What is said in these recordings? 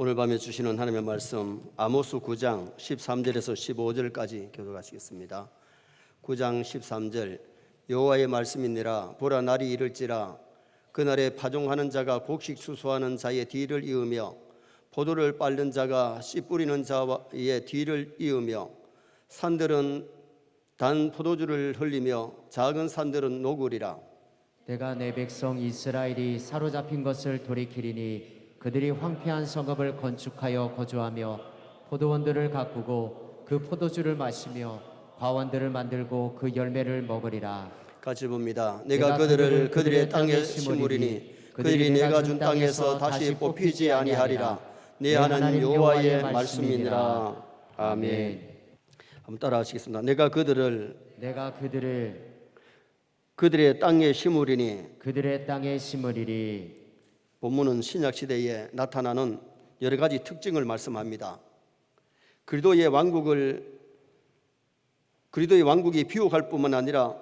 오늘 밤에 주시는 하나님의 말씀 아모스 9장 13절에서 15절까지 교독하시겠습니다. 9장 13절 여호와의 말씀이니라 보라 날이 이를지라 그날에 파종하는 자가 곡식 추수하는 자의 뒤를 이으며 포도를 빨는 자가 씨 뿌리는 자의 뒤를 이으며 산들은 단 포도주를 흘리며 작은 산들은 녹으리라 내가 내 백성 이스라엘이 사로잡힌 것을 돌이키리니 그들이 황폐한 성읍을 건축하여 거주하며 포도원들을 가꾸고 그 포도주를 마시며 과원들을 만들고 그 열매를 먹으리라 같이 봅니다. 내가 그들을 그들의 땅에 심으리니 그들이 내가 준 땅에서 다시 뽑히지 아니하리라. 내 하나님 여호와의 말씀이니라. 아멘. 한번 따라하시겠습니다. 내가 그들을 내가 그들을 그들의 땅에 심으리니 그들의 땅에 심으리리 본문은 신약 시대에 나타나는 여러 가지 특징을 말씀합니다. 그리도의 왕국을 그리도의 왕국이 비옥할 뿐만 아니라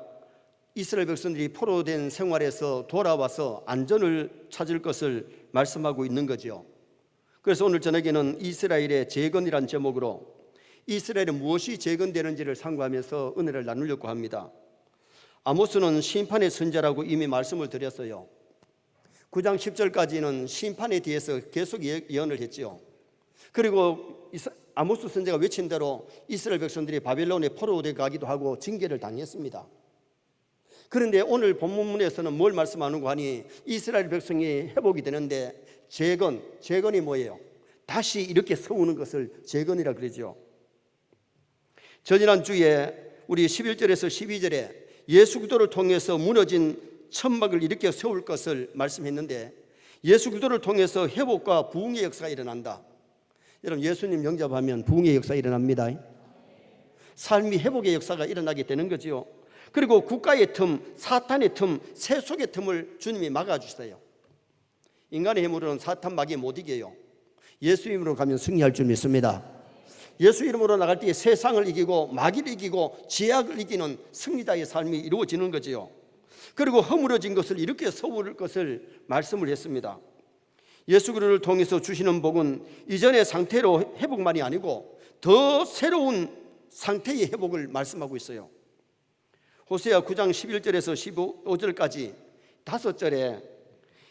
이스라엘 백성들이 포로된 생활에서 돌아와서 안전을 찾을 것을 말씀하고 있는 거지요. 그래서 오늘 저녁에는 이스라엘의 재건이란 제목으로 이스라엘에 무엇이 재건되는지를 상고하면서 은혜를 나누려고 합니다. 아모스는 심판의 선자라고 이미 말씀을 드렸어요. 9장 10절까지는 심판에 대해서 계속 예- 예언을 했지요. 그리고 아모스 선자가 외친 대로 이스라엘 백성들이 바벨론에 포로돼 가기도 하고 징계를 당했습니다. 그런데 오늘 본문에서는 뭘 말씀하는고 하니 이스라엘 백성이 회복이 되는데 재건, 재건이 뭐예요? 다시 이렇게 세우는 것을 재건이라 그러죠. 저지난 주에 우리 11절에서 12절에 예수 그리스도를 통해서 무너진 천막을 일으켜 세울 것을 말씀했는데 예수 그리스도를 통해서 회복과 부흥의 역사가 일어난다. 여러분 예수님 영접하면 부흥의 역사가 일어납니다. 삶이 회복의 역사가 일어나게 되는 거지요. 그리고 국가의 틈, 사탄의 틈, 세속의 틈을 주님이 막아주세요. 인간의 힘으로는 사탄 막이 못 이겨요. 예수 이름으로 가면 승리할 줄 믿습니다. 예수 이름으로 나갈 때 세상을 이기고 마귀를 이기고 제약을 이기는 승리자의 삶이 이루어지는 거지요. 그리고 허물어진 것을 이렇게 서울 것을 말씀을 했습니다. 예수 그리스도를 통해서 주시는 복은 이전의 상태로 회복만이 아니고 더 새로운 상태의 회복을 말씀하고 있어요. 호세아 9장 11절에서 15절까지 다섯 절에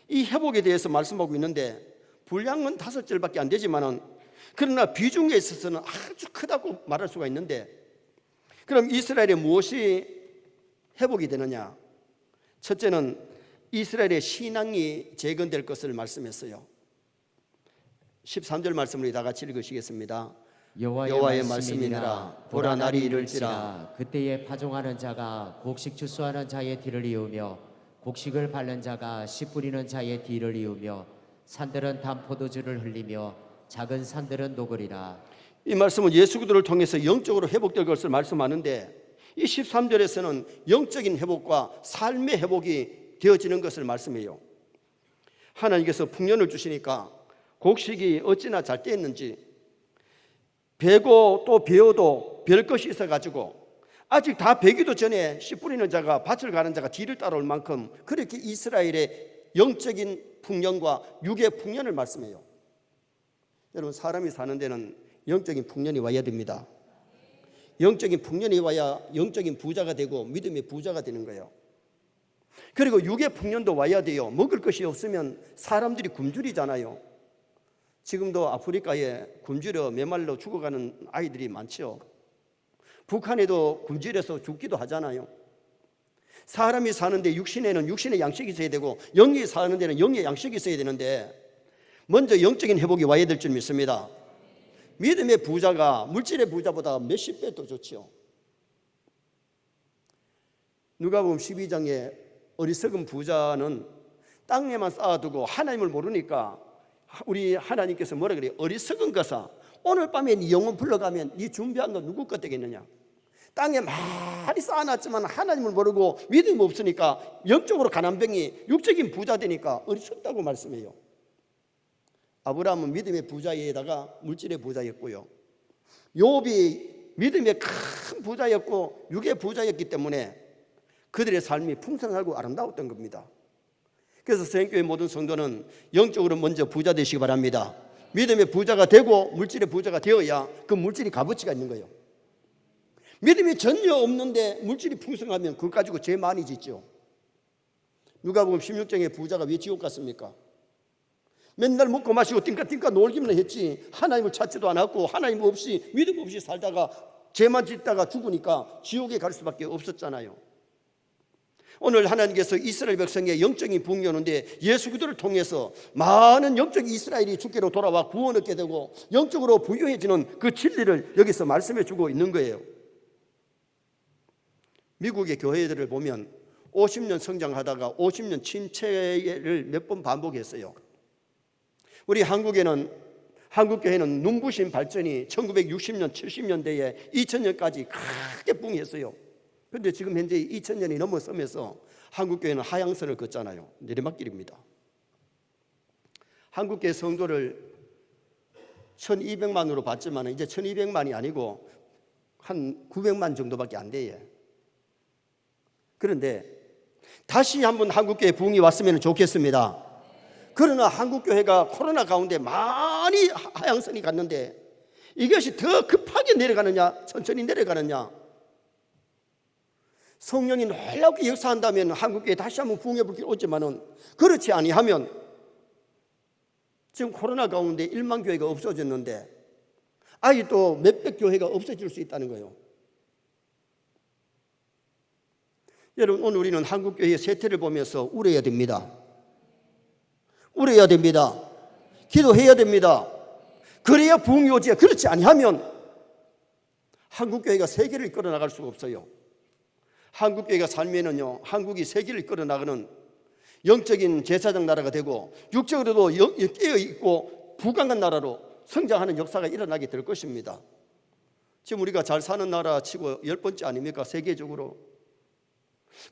이 회복에 대해서 말씀하고 있는데 분량은 다섯 절밖에 안 되지만은 그러나 비중에 있어서는 아주 크다고 말할 수가 있는데 그럼 이스라엘에 무엇이 회복이 되느냐? 첫째는 이스라엘의 신앙이 재건될 것을 말씀했어요. 13절 말씀을 다 같이 읽으시겠습니다. 여호와의, 여호와의 말씀이니라. 보라 날이 이를지라. 이를지라 그때에 파종하는 자가 곡식 추수하는 자의 뒤를 이으며 곡식을 밟는 자가 씨 뿌리는 자의 뒤를 이으며 산들은 단 포도주를 흘리며 작은 산들은 녹으리라 이 말씀은 예수 그리스도를 통해서 영적으로 회복될 것을 말씀하는데 이 13절에서는 영적인 회복과 삶의 회복이 되어지는 것을 말씀해요. 하나님께서 풍년을 주시니까 곡식이 어찌나 잘 떼었는지 베고 또 베어도 별 것이 있어 가지고 아직 다 베기도 전에 씨 뿌리는 자가 밭을 가는 자가 뒤를 따라올 만큼 그렇게 이스라엘의 영적인 풍년과 육의 풍년을 말씀해요. 여러분 사람이 사는 데는 영적인 풍년이 와야 됩니다. 영적인 풍년이 와야 영적인 부자가 되고 믿음의 부자가 되는 거예요. 그리고 육의 풍년도 와야 돼요. 먹을 것이 없으면 사람들이 굶주리잖아요. 지금도 아프리카에 굶주려 메말로 죽어가는 아이들이 많죠. 북한에도 굶주려서 죽기도 하잖아요. 사람이 사는데 육신에는 육신의 양식이 있어야 되고 영이 사는 데는 영의 양식이 있어야 되는데 먼저 영적인 회복이 와야 될 줄 믿습니다. 믿음의 부자가 물질의 부자보다 몇십 배 더 좋죠. 누가 보면 12장에 어리석은 부자는 땅에만 쌓아두고 하나님을 모르니까 우리 하나님께서 뭐라 그래요? 어리석은 것아 오늘 밤에 네 영혼 불러가면 네 준비한 거 누구 것 되겠느냐? 땅에 많이 쌓아놨지만 하나님을 모르고 믿음이 없으니까 영적으로 가난병이 육적인 부자 되니까 어리석다고 말씀해요. 아브라함은 믿음의 부자에다가 물질의 부자였고요. 욥이 믿음의 큰 부자였고 육의 부자였기 때문에 그들의 삶이 풍성하고 아름다웠던 겁니다. 그래서 서행교회 모든 성도는 영적으로 먼저 부자 되시기 바랍니다. 믿음의 부자가 되고 물질의 부자가 되어야 그 물질이 값어치가 있는 거예요. 믿음이 전혀 없는데 물질이 풍성하면 그거 가지고 죄 많이 짓죠. 누가 보면 16장의 부자가 왜 지옥 갔습니까? 맨날 먹고 마시고 띵까띵까 놀기만 했지 하나님을 찾지도 않았고 하나님 없이 믿음 없이 살다가 죄만 짓다가 죽으니까 지옥에 갈 수밖에 없었잖아요. 오늘 하나님께서 이스라엘 백성의 영적인 부흥이 오는데 예수 그리스도를 통해서 많은 영적 이스라엘이 주께로 돌아와 구원 얻게 되고 영적으로 부유해지는 그 진리를 여기서 말씀해 주고 있는 거예요. 미국의 교회들을 보면 50년 성장하다가 50년 침체를 몇 번 반복했어요. 우리 한국에는 한국 교회는 눈부신 발전이 1960년, 70년대에 2000년까지 크게 붕했어요. 그런데 지금 현재 2000년이 넘어서면서 한국 교회는 하향선을 걷잖아요. 내리막길입니다. 한국 교회 성도를 1200만으로 봤지만 이제 1200만이 아니고 한 900만 정도밖에 안 돼요. 그런데 다시 한번 한국교회 부흥이 왔으면 좋겠습니다. 그러나 한국교회가 코로나 가운데 많이 하향선이 갔는데 이것이 더 급하게 내려가느냐, 천천히 내려가느냐. 성령이 놀랍게 역사한다면 한국교회 다시 한번 부흥해 볼길 오지만은 그렇지 아니하면 지금 코로나 가운데 1만 교회가 없어졌는데 또 몇백 교회가 없어질 수 있다는 거예요. 여러분 오늘 우리는 한국 교회의 세태를 보면서 울어야 됩니다. 울어야 됩니다. 기도해야 됩니다. 그래야 부흥이 오지. 그렇지 아니하면 한국 교회가 세계를 이끌어 나갈 수가 없어요. 한국 교회가 살면은요, 한국이 세계를 이끌어 나가는 영적인 제사장 나라가 되고 육적으로도 깨어 있고 부강한 나라로 성장하는 역사가 일어나게 될 것입니다. 지금 우리가 잘 사는 나라 치고 열 번째 아닙니까? 세계적으로.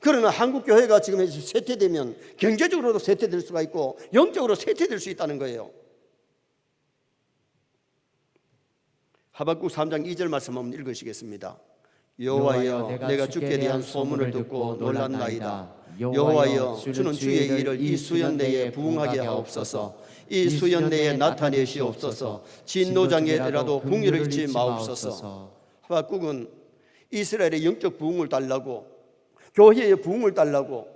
그러나 한국 교회가 지금 쇠퇴되면 경제적으로도 쇠퇴될 수가 있고 영적으로 쇠퇴될 수 있다는 거예요. 하박국 3장 2절 말씀 한번 읽으시겠습니다. 여호와여 내가 주께 대한 소문을 듣고 놀랐나이다. 여호와여 주는 주의 일을 이 수년 내에 부응하게 하옵소서. 이 수년 내에 나타내시옵소서. 진노장에라도 궁리를 잃지 마옵소서. 하박국은 이스라엘의 영적 부흥을 달라고 교회의 부흥을 달라고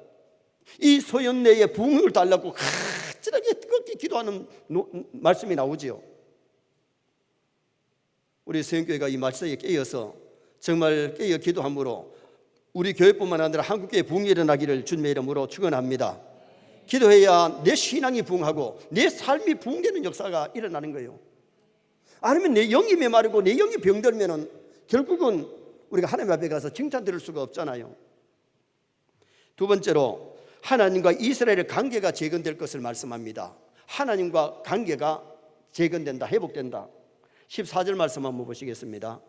이 소연 내에 부흥을 달라고 가지하게 뜨겁게 기도하는 노, 말씀이 나오지요. 우리 세영교회가 이 말씀에 깨어서 정말 깨어 기도함으로 우리 교회뿐만 아니라 한국교회 부흥이 일어나기를 주님의 이름으로 축원합니다. 기도해야 내 신앙이 부흥하고 내 삶이 부흥되는 역사가 일어나는 거예요. 아니면 내 영이 메마르고 내 영이 병들면은 결국은 우리가 하나님 앞에 가서 칭찬 들을 수가 없잖아요. 두 번째로 하나님과 이스라엘의 관계가 재건될 것을 말씀합니다. 하나님과 관계가 재건된다, 회복된다. 14절 말씀 한번 보시겠습니다.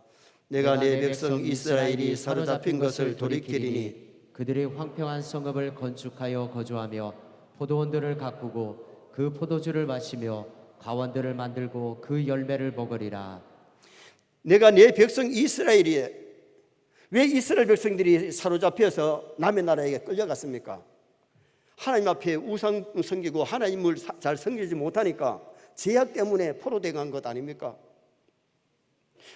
내가 내 백성 이스라엘이 사로잡힌 것을 돌이키리니 그들이 황폐한 성읍을 건축하여 거주하며 포도원들을 가꾸고 그 포도주를 마시며 가원들을 만들고 그 열매를 먹으리라. 내가 내 백성 이스라엘이 왜 이스라엘 백성들이 사로잡혀서 남의 나라에게 끌려갔습니까? 하나님 앞에 우상 섬기고 하나님을 잘 섬기지 못하니까 제약 때문에 포로돼 간것 아닙니까?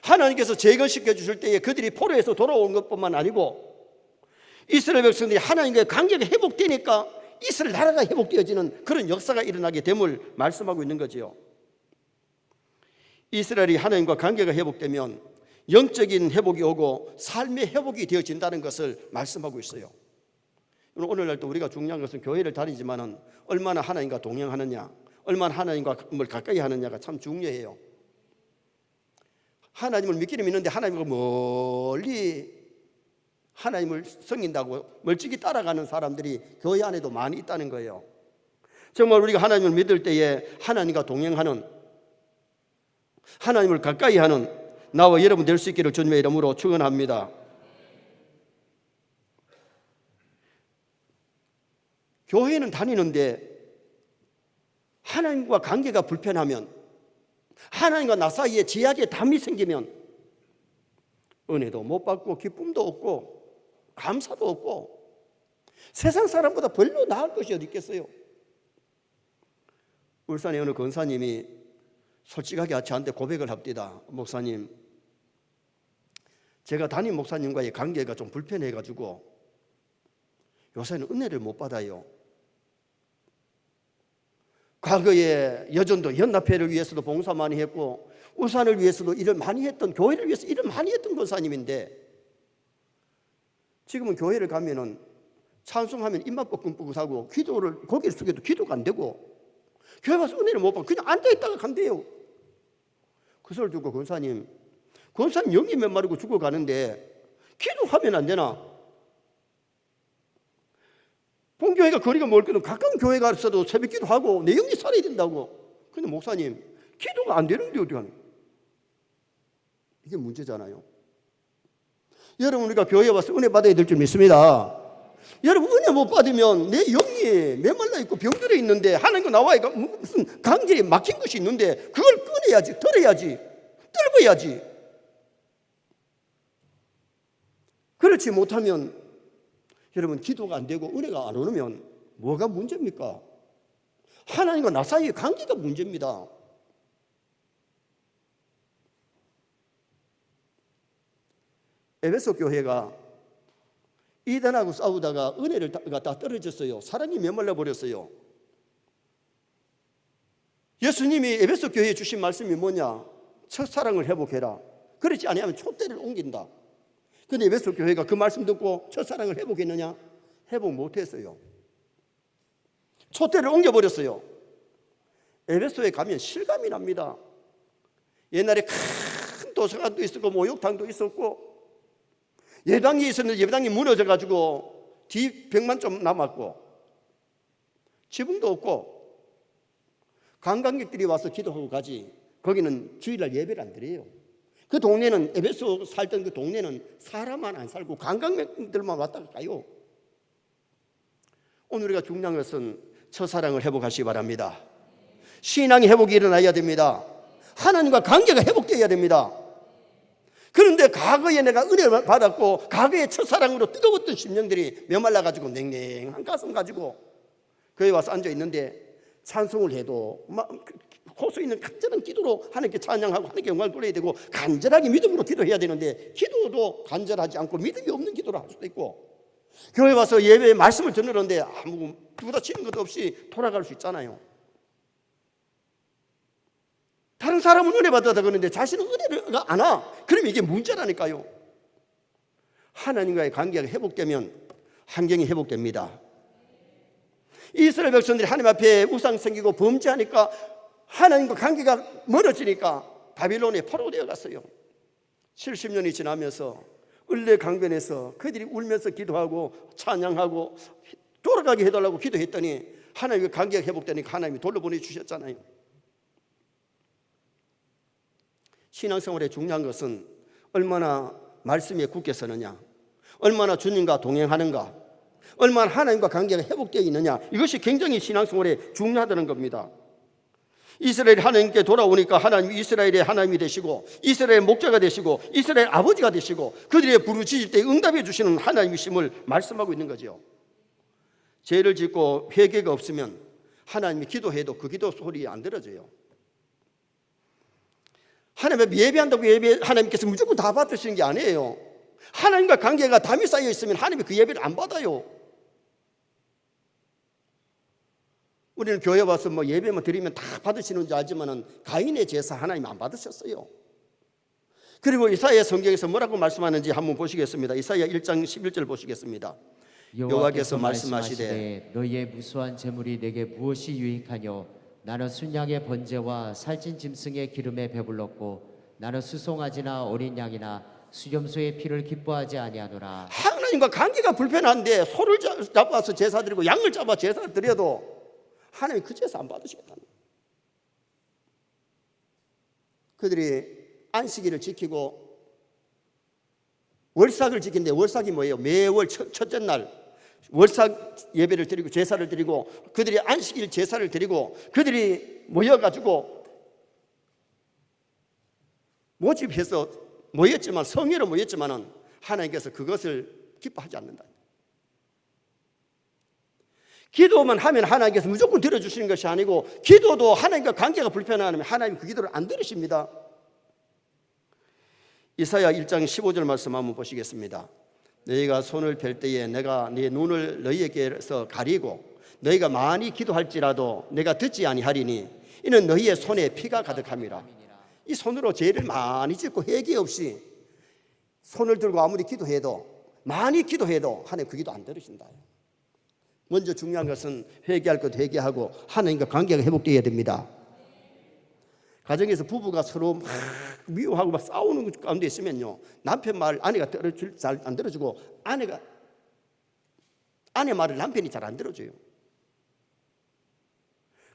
하나님께서 재건시켜 주실 때에 그들이 포로에서 돌아온 것뿐만 아니고 이스라엘 백성들이 하나님과의 관계가 회복되니까 이스라엘 나라가 회복되어지는 그런 역사가 일어나게 됨을 말씀하고 있는 거지요. 이스라엘이 하나님과 관계가 회복되면 영적인 회복이 오고 삶의 회복이 되어진다는 것을 말씀하고 있어요. 오늘날 또 우리가 중요한 것은 교회를 다니지만은 얼마나 하나님과 동행하느냐, 얼마나 하나님과 뭘 가까이 하느냐가 참 중요해요. 하나님을 믿기는 믿는데 하나님과 멀리 하나님을 섬긴다고 멀찍이 따라가는 사람들이 교회 안에도 많이 있다는 거예요. 정말 우리가 하나님을 믿을 때에 하나님과 동행하는 하나님을 가까이 하는 나와 여러분 될 수 있기를 주님의 이름으로 축원합니다. 교회는 다니는데 하나님과 관계가 불편하면 하나님과 나 사이에 제약의 담이 생기면 은혜도 못 받고 기쁨도 없고 감사도 없고 세상 사람보다 별로 나을 것이 어디 있겠어요? 울산의 어느 권사님이 솔직하게 저한테 고백을 합디다. 목사님, 제가 담임 목사님과의 관계가 좀 불편해가지고 요새는 은혜를 못 받아요. 과거에 여전도 연합회를 위해서도 봉사 많이 했고 우산을 위해서도 일을 많이 했던 교회를 위해서 일을 많이 했던 권사님인데 지금은 교회를 가면은 찬송하면 입맛 뻐끔뻐끔하고 기도를 고개를 숙여도 기도가 안 되고 교회 와서 은혜를 못 받고 그냥 앉아 있다가 간대요. 그 소리 듣고 권사님 권사님 영이 몇 마리고 죽어가는데 기도하면 안 되나? 본교회가 거리가 멀거든 가까운 교회 가서도 새벽 기도하고 내 영이 살아야 된다고. 근데 목사님 기도가 안 되는데 어디 하는? 이게 문제잖아요. 여러분 우리가 교회에 와서 은혜 받아야 될 줄 믿습니다. 여러분 은혜 못 받으면 내 영이 메말라 있고 병들어 있는데 하나님과 나와의 무슨 관계에 막힌 것이 있는데 그걸 꺼내야지, 털어야지, 떨어야지. 그렇지 못하면 여러분 기도가 안 되고 은혜가 안 오면 뭐가 문제입니까? 하나님과 나 사이의 관계가 문제입니다. 에베소 교회가 이단하고 싸우다가 은혜를 다, 다 떨어졌어요. 사랑이 메말라 버렸어요. 예수님이 에베소 교회에 주신 말씀이 뭐냐? 첫사랑을 회복해라. 그렇지 아니하면 촛대를 옮긴다. 근데 에베소 교회가 그 말씀 듣고 첫사랑을 회복했느냐? 회복 못했어요. 촛대를 옮겨버렸어요. 에베소에 가면 실감이 납니다. 옛날에 큰 도서관도 있었고 목욕탕도 있었고 예당이 있었는데 예당이 무너져 가지고 뒤벽만 좀 남았고 지붕도 없고 관광객들이 와서 기도하고 가지 거기는 주일날 예배를 안 드려요. 그 동네는 에베소 살던 그 동네는 사람만 안 살고 관광객들만 왔다 가요. 오늘 우리가 중요한 것은 첫사랑을 회복하시기 바랍니다. 신앙의 회복이 일어나야 됩니다. 하나님과 관계가 회복되어야 됩니다. 그런데 과거에 내가 은혜를 받았고 과거의 첫사랑으로 뜨거웠던 심령들이 메말라 가지고 냉랭한 가슴 가지고 거기 와서 앉아 있는데 찬송을 해도 막 호수 있는 간절한 기도로 하나님께 찬양하고 하나님께 영광을 돌려야 되고 간절하게 믿음으로 기도해야 되는데 기도도 간절하지 않고 믿음이 없는 기도를 할 수도 있고 교회 와서 예배에 말씀을 듣는데 아무 부딪히는 것도 없이 돌아갈 수 있잖아요. 다른 사람은 은혜 받았다 그러는데 자신은 은혜를 안 와. 그러면 이게 문제라니까요. 하나님과의 관계가 회복되면 환경이 회복됩니다. 이스라엘 백성들이 하나님 앞에 우상 생기고 범죄하니까 하나님과 관계가 멀어지니까 바빌론에 포로되어 갔어요. 70년이 지나면서 을레 강변에서 그들이 울면서 기도하고 찬양하고 돌아가게 해달라고 기도했더니 하나님과 관계가 회복되니까 하나님이 돌려보내 주셨잖아요. 신앙생활에 중요한 것은 얼마나 말씀에 굳게 서느냐, 얼마나 주님과 동행하는가, 얼마나 하나님과 관계가 회복되어 있느냐, 이것이 굉장히 신앙생활에 중요하다는 겁니다. 이스라엘이 하나님께 돌아오니까 하나님 이스라엘의 하나님이 되시고 이스라엘의 목자가 되시고 이스라엘 아버지가 되시고 그들의 부르짖을 때 응답해 주시는 하나님이심을 말씀하고 있는 거죠. 죄를 짓고 회개가 없으면 하나님이 기도해도 그 기도 소리 안 들어져요. 하나님 예배한다고 예배 하나님께서 무조건 다 받으시는 게 아니에요. 하나님과 관계가 담이 쌓여 있으면 하나님이 그 예배를 안 받아요. 우리는 교회 와서 뭐 예배만 드리면 다 받으시는 줄 알지만은 가인의 제사 하나님 안 받으셨어요. 그리고 이사야 성경에서 뭐라고 말씀하는지 한번 보시겠습니다. 이사야 1장 11절 보시겠습니다. 여호와께서 말씀하시되 너희의 무수한 재물이 내게 무엇이 유익하뇨 나는 순양의 번제와 살찐 짐승의 기름에 배불렀고 나는 수송아지나 어린 양이나 수염소의 피를 기뻐하지 아니하노라 하나님과 관계가 불편한데 소를 잡- 잡아서 제사 드리고 양을 잡아 제사 드려도 하나님 그 제사 안 받으시겠다는. 그들이 안식일을 지키고 월삭을 지킨데 월삭이 뭐예요? 매월 첫, 첫째 날 월삭 예배를 드리고 제사를 드리고 그들이 안식일 제사를 드리고 그들이 모여가지고 모집해서 모였지만 성회로 모였지만은 하나님께서 그것을 기뻐하지 않는다. 기도만 하면 하나님께서 무조건 들어주시는 것이 아니고 기도도 하나님과 관계가 불편하면 하나님 그 기도를 안 들으십니다. 이사야 1장 15절 말씀 한번 보시겠습니다. 너희가 손을 펼 때에 내가 네 눈을 너희에게서 가리고 너희가 많이 기도할지라도 내가 듣지 아니하리니 이는 너희의 손에 피가 가득함이라. 이 손으로 죄를 많이 짓고 회개 없이 손을 들고 아무리 기도해도 많이 기도해도 하나님 그 기도 안 들으신다. 먼저 중요한 것은 회개할 것 회개하고 하나님과 관계가 회복되어야 됩니다. 가정에서 부부가 서로 막 미워하고 막 싸우는 가운데 있으면요 남편 말 아내가 잘 안 들어주고 아내가 아내 말을 남편이 잘 안 들어줘요.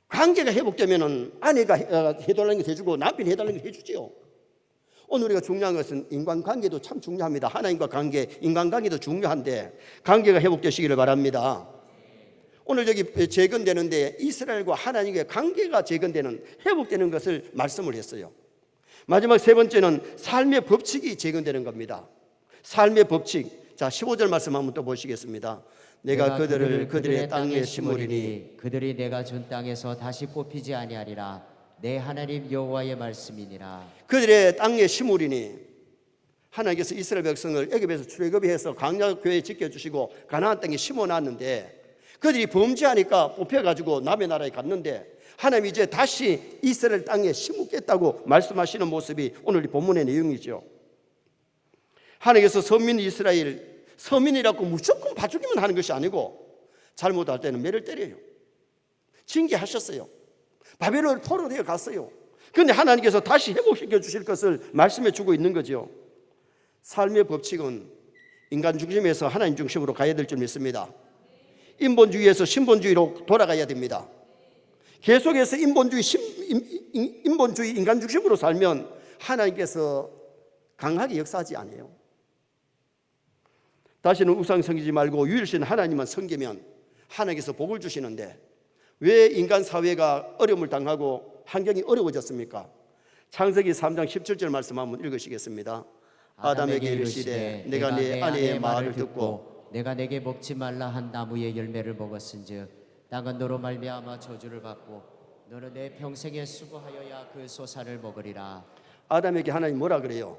관계가 회복되면은 아내가 해- 어, 해달라는 게 해주고 남편이 해달라는 게 해주지요. 오늘 우리가 중요한 것은 인간관계도 참 중요합니다. 하나님과 관계, 인간관계도 중요한데 관계가 회복되시기를 바랍니다. 오늘 여기 재건되는데 이스라엘과 하나님의 관계가 재건되는 회복되는 것을 말씀을 했어요. 마지막 세 번째는 삶의 법칙이 재건되는 겁니다. 삶의 법칙. 자, 15절 말씀 한번 또 보시겠습니다. 내가 그들을 그들의 땅에 심으리니 그들이 내가 준 땅에서 다시 뽑히지 아니하리라 내 하나님 여호와의 말씀이니라 그들의 땅에 심으리니 하나님께서 이스라엘 백성을 애굽에서 출애굽해서 광야 교회 지켜 주시고 가나안 땅에 심어 놨는데 그들이 범죄하니까 뽑혀 가지고 남의 나라에 갔는데 하나님 이제 다시 이스라엘 땅에 심겠다고 말씀하시는 모습이 오늘 이 본문의 내용이죠. 하나님께서 서민 이스라엘 서민이라고 무조건 봐주기만 하는 것이 아니고 잘못할 때는 매를 때려요. 징계하셨어요. 바벨론 포로되어 갔어요. 그런데 하나님께서 다시 회복시켜 주실 것을 말씀해 주고 있는 거죠. 삶의 법칙은 인간 중심에서 하나님 중심으로 가야 될 줄 믿습니다. 인본주의에서 신본주의로 돌아가야 됩니다. 계속해서 인본주의, 인, 인본주의 인간 중심으로 살면 하나님께서 강하게 역사하지 않아요. 다시는 우상 섬기지 말고 유일신 하나님만 섬기면 하나님께서 복을 주시는데 왜 인간 사회가 어려움을 당하고 환경이 어려워졌습니까? 창세기 3장 17절 말씀 한번 읽으시겠습니다. 아담에게 이르시되 내가 내 아내의 말을 듣고 내가 내게 먹지 말라 한 나무의 열매를 먹었은즉 땅은 너로 말미암아 저주를 받고 너는 내 평생에 수고하여야 그 소산을 먹으리라 아담에게 하나님 뭐라 그래요?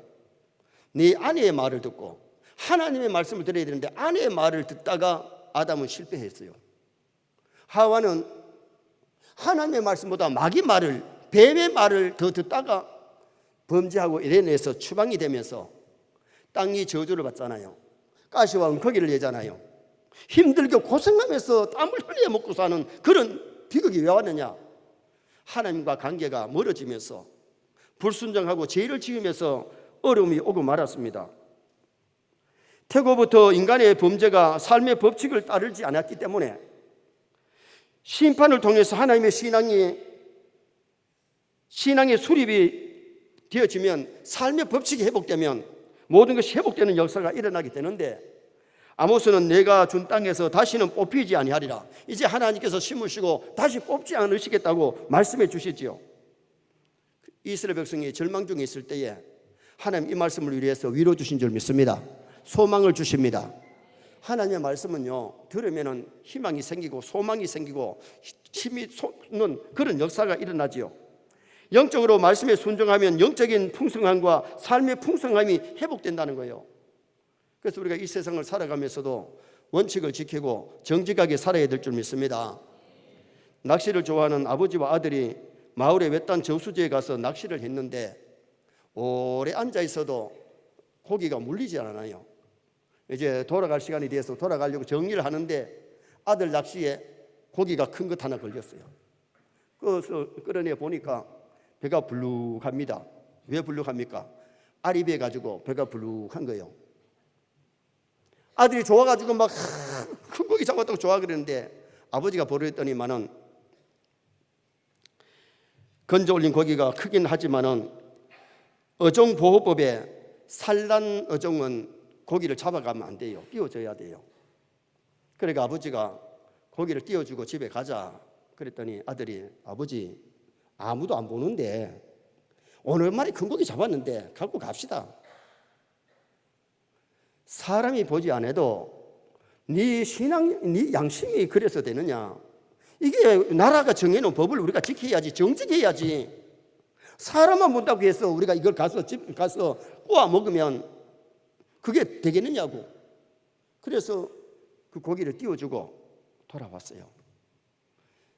네 아내의 말을 듣고 하나님의 말씀을 들어야 되는데 아내의 말을 듣다가 아담은 실패했어요. 하와는 하나님의 말씀보다 마귀 말을 뱀의 말을 더 듣다가 범죄하고 에덴에서 추방이 되면서 땅이 저주를 받잖아요. 가시왕은 거기를 내잖아요. 힘들게 고생하면서 땀을 흘려 먹고 사는 그런 비극이 왜 왔느냐? 하나님과 관계가 멀어지면서 불순종하고 죄를 지으면서 어려움이 오고 말았습니다. 태고부터 인간의 범죄가 삶의 법칙을 따르지 않았기 때문에 심판을 통해서 하나님의 신앙이 신앙의 수립이 되어지면 삶의 법칙이 회복되면 모든 것이 회복되는 역사가 일어나게 되는데 아모스는 내가 준 땅에서 다시는 뽑히지 아니하리라. 이제 하나님께서 심으시고 다시 뽑지 않으시겠다고 말씀해 주시지요. 이스라엘 백성이 절망 중에 있을 때에 하나님 이 말씀을 위해서 위로 주신 줄 믿습니다. 소망을 주십니다. 하나님의 말씀은요 들으면은 희망이 생기고 소망이 생기고 힘이 솟는 그런 역사가 일어나지요. 영적으로 말씀에 순종하면 영적인 풍성함과 삶의 풍성함이 회복된다는 거예요. 그래서 우리가 이 세상을 살아가면서도 원칙을 지키고 정직하게 살아야 될 줄 믿습니다. 낚시를 좋아하는 아버지와 아들이 마을의 외딴 저수지에 가서 낚시를 했는데 오래 앉아 있어도 고기가 물리지 않아요. 이제 돌아갈 시간이 돼서 돌아가려고 정리를 하는데 아들 낚시에 고기가 큰 것 하나 걸렸어요. 그래서 끌어내 보니까 배가 불룩합니다. 왜 불룩합니까? 알이 배 가지고 배가 불룩한 거예요. 아들이 좋아가지고 막 큰 고기 잡았다고 좋아 그랬는데 아버지가 보랬더니만은 건져 올린 고기가 크긴 하지만은 어종 보호법에 산란 어종은 고기를 잡아가면 안 돼요. 띄워줘야 돼요. 그러니까 아버지가 고기를 띄워주고 집에 가자. 그랬더니 아들이 아버지 아무도 안 보는데 오늘만에 큰 고기 잡았는데 갖고 갑시다. 사람이 보지 않아도 네 신앙, 네 양심이 그래서 되느냐? 이게 나라가 정해놓은 법을 우리가 지켜야지, 정직해야지. 사람만 본다고 해서 우리가 이걸 가서 집 가서 꼬아 먹으면 그게 되겠느냐고. 그래서 그 고기를 띄워주고 돌아왔어요.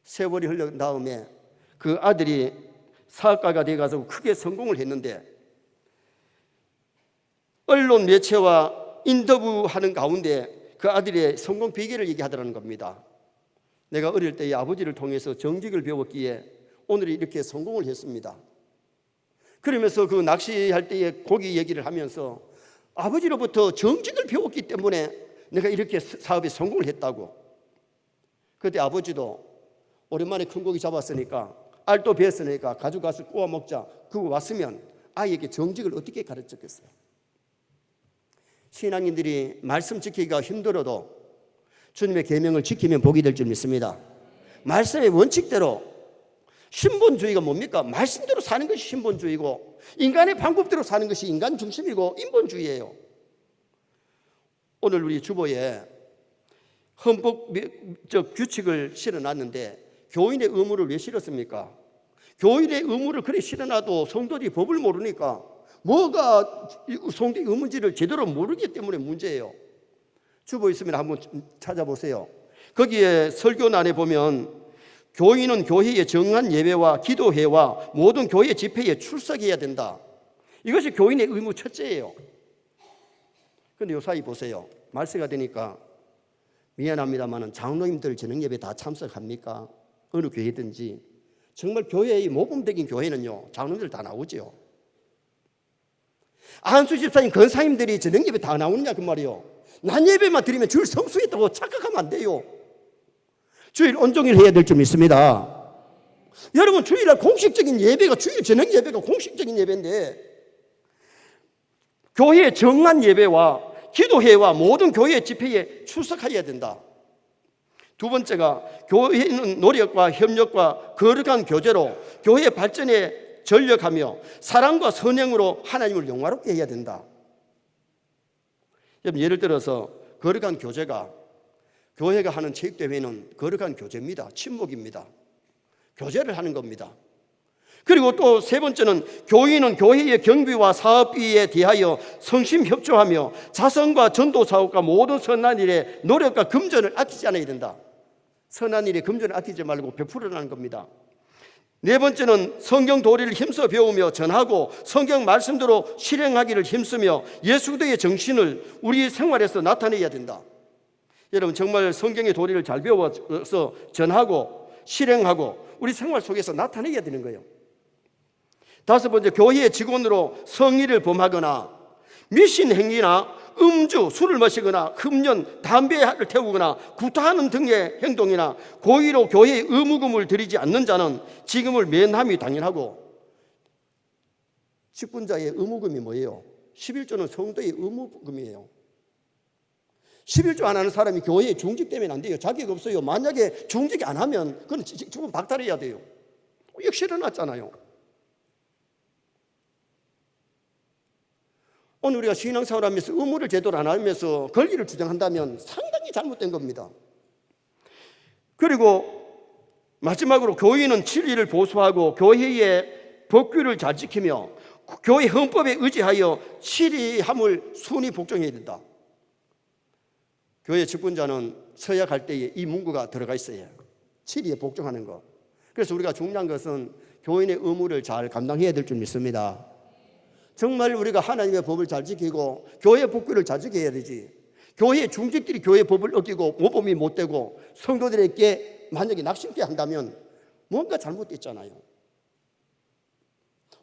세월이 흘러 다음에 그 아들이 사업가가 돼가서 크게 성공을 했는데 언론 매체와 인터뷰하는 가운데 그 아들의 성공 비결을 얘기하더라는 겁니다. 내가 어릴 때의 아버지를 통해서 정직을 배웠기에 오늘 이렇게 성공을 했습니다. 그러면서 그 낚시할 때의 고기 얘기를 하면서 아버지로부터 정직을 배웠기 때문에 내가 이렇게 사업에 성공을 했다고. 그때 아버지도 오랜만에 큰 고기 잡았으니까 알도 배웠으니까 가져가서 구워 먹자. 그거 왔으면 아이에게 정직을 어떻게 가르쳤겠어요? 신앙인들이 말씀 지키기가 힘들어도 주님의 계명을 지키면 복이 될 줄 믿습니다. 말씀의 원칙대로 신본주의가 뭡니까? 말씀대로 사는 것이 신본주의고 인간의 방법대로 사는 것이 인간 중심이고 인본주의예요. 오늘 우리 주보에 헌법적 규칙을 실어놨는데 교인의 의무를 왜 실었습니까? 교인의 의무를 그래 실어놔도 성도들이 법을 모르니까 뭐가 성도의 의무인지를 제대로 모르기 때문에 문제예요. 주보 있으면 한번 찾아보세요. 거기에 설교란에 보면 교인은 교회의 정한 예배와 기도회와 모든 교회 집회에 출석해야 된다. 이것이 교인의 의무 첫째예요. 근데 요 사이 보세요. 말세가 되니까 미안합니다만은 장로님들 저녁 예배 다 참석합니까? 어느 교회든지 정말 교회의 모범적인 교회는요 장로님들 다 나오죠. 안수 집사님 권사님들이 저녁 예배 다 나오느냐 그 말이요. 낮 예배만 드리면 주일 성수했다고 착각하면 안 돼요. 주일 온종일 해야 될줄 믿습니다. 여러분 주일날 공식적인 예배가 주일 저녁 예배가 공식적인 예배인데 교회의 정한 예배와 기도회와 모든 교회 집회에 출석해야 된다. 두 번째가 교회는 노력과 협력과 거룩한 교제로 교회 발전에 전력하며 사랑과 선행으로 하나님을 영화롭게 해야 된다. 예를 들어서 거룩한 교제가 교회가 하는 체육대회는 거룩한 교제입니다. 침묵입니다. 교제를 하는 겁니다. 그리고 또 세 번째는 교인은 교회의 경비와 사업비에 대하여 성심 협조하며 자선과 전도 사업과 모든 선한 일에 노력과 금전을 아끼지 않아야 된다. 선한 일에 금전을 아끼지 말고 베풀어라는 겁니다. 네 번째는 성경 도리를 힘써 배우며 전하고 성경 말씀대로 실행하기를 힘쓰며 예수도의 정신을 우리 생활에서 나타내야 된다. 여러분 정말 성경의 도리를 잘 배워서 전하고 실행하고 우리 생활 속에서 나타내야 되는 거예요. 다섯 번째 교회의 직원으로 성의를 범하거나 미신 행위나 음주, 술을 마시거나 흡연, 담배를 태우거나 구타하는 등의 행동이나 고의로 교회에 의무금을 들이지 않는 자는 지금을 면함이 당연하고 직분자의 의무금이 뭐예요? 11조는 성도의 의무금이에요. 11조 안 하는 사람이 교회에 중직되면 안 돼요. 자격 없어요. 만약에 중직 안 하면 그건 지금 박탈해야 돼요. 역시 일어났잖아요. 오늘 우리가 신앙생활 하면서 의무를 제대로 안 하면서 권리를 주장한다면 상당히 잘못된 겁니다. 그리고 마지막으로 교인은 진리를 보수하고 교회의 법규를 잘 지키며 교회 헌법에 의지하여 치리함을 순히 복종해야 된다. 교회 직분자는 서약할 때에 이 문구가 들어가 있어요. 치리에 복종하는 것. 그래서 우리가 중요한 것은 교인의 의무를 잘 감당해야 될 줄 믿습니다. 정말 우리가 하나님의 법을 잘 지키고 교회 법규를 잘 지켜야 되지. 교회 중직들이 교회 법을 어기고 모범이 못 되고 성도들에게 만약에 낙심케 한다면 뭔가 잘못됐잖아요.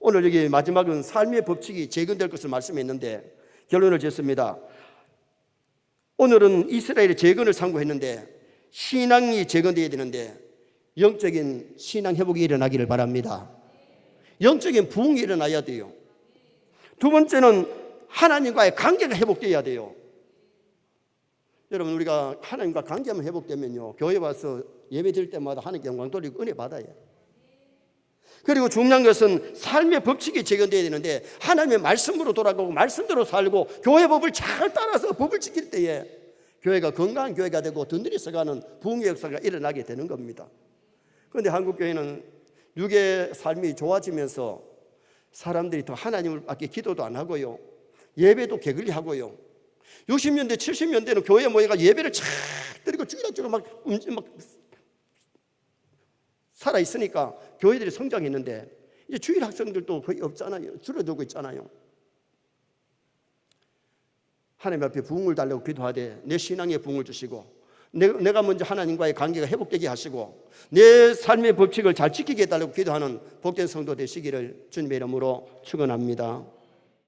오늘 여기 마지막은 삶의 법칙이 재건될 것을 말씀했는데 결론을 짓습니다. 오늘은 이스라엘의 재건을 상고했는데 신앙이 재건되어야 되는데 영적인 신앙 회복이 일어나기를 바랍니다. 영적인 부흥이 일어나야 돼요. 두 번째는 하나님과의 관계가 회복돼야 돼요. 여러분 우리가 하나님과 관계만 회복되면요 교회 와서 예배 드릴 때마다 하나님께 영광 돌리고 은혜 받아요. 그리고 중요한 것은 삶의 법칙이 재건돼야 되는데 하나님의 말씀으로 돌아가고 말씀대로 살고 교회 법을 잘 따라서 법을 지킬 때에 교회가 건강한 교회가 되고 든든히 서가는 부흥의 역사가 일어나게 되는 겁니다. 그런데 한국 교회는 육의 삶이 좋아지면서 사람들이 더 하나님을 밖에 기도도 안 하고요. 예배도 게을리 하고요. 60년대, 70년대는 교회 모여가 예배를 착 드리고 주기락주로 막, 막 살아 있으니까 교회들이 성장했는데 이제 주일 학생들도 거의 없잖아요. 줄어들고 있잖아요. 하나님 앞에 부흥을 달라고 기도하되 내 신앙에 부흥을 주시고 내- 내가 먼저 하나님과의 관계가 회복되게 하시고 내 삶의 법칙을 잘 지키게 해달라고 기도하는 복된 성도 되시기를 주님의 이름으로 축원합니다.